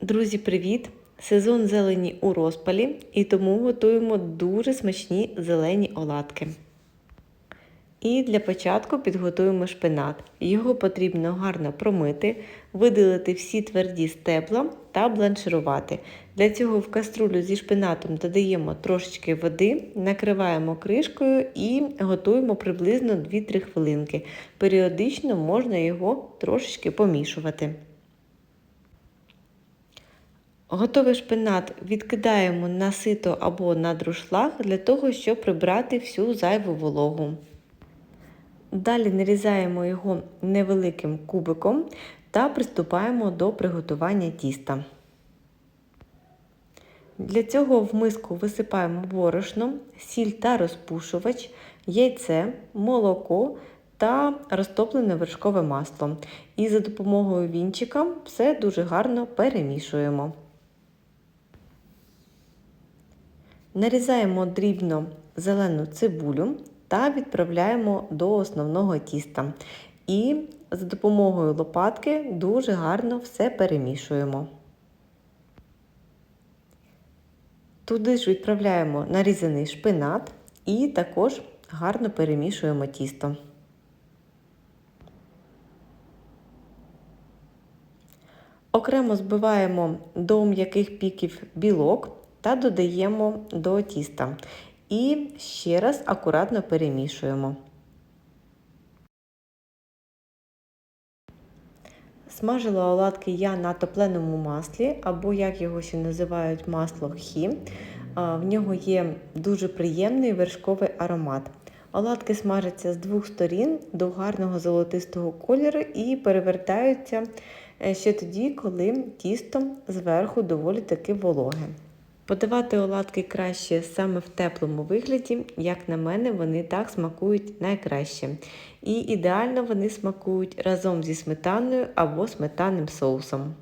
Друзі, привіт! Сезон зелені у розпалі і тому готуємо дуже смачні зелені оладки. І для початку підготуємо шпинат. Його потрібно гарно промити, видалити всі тверді стебла та бланширувати. Для цього в каструлю зі шпинатом додаємо трошечки води, накриваємо кришкою і готуємо приблизно 2-3 хвилинки. Періодично можна його трошечки помішувати. Готовий шпинат відкидаємо на сито або на друшлаг для того, щоб прибрати всю зайву вологу. Далі нарізаємо його невеликим кубиком та приступаємо до приготування тіста. Для цього в миску висипаємо борошно, сіль та розпушувач, яйце, молоко та розтоплене вершкове масло. І за допомогою вінчика все дуже гарно перемішуємо. Нарізаємо дрібно зелену цибулю та відправляємо до основного тіста. І за допомогою лопатки дуже гарно все перемішуємо. Туди ж відправляємо нарізаний шпинат і також гарно перемішуємо тісто. Окремо збиваємо до м'яких піків білок та додаємо до тіста. І ще раз акуратно перемішуємо. Смажила оладки я на топленому маслі, або, як його ще називають, масло хі. В нього є дуже приємний вершковий аромат. Оладки смажаться з двох сторін до гарного золотистого кольору і перевертаються ще тоді, коли тісто зверху доволі таки вологе. Подавати оладки краще саме в теплому вигляді, як на мене, вони так смакують найкраще. І ідеально вони смакують разом зі сметаною або сметанним соусом.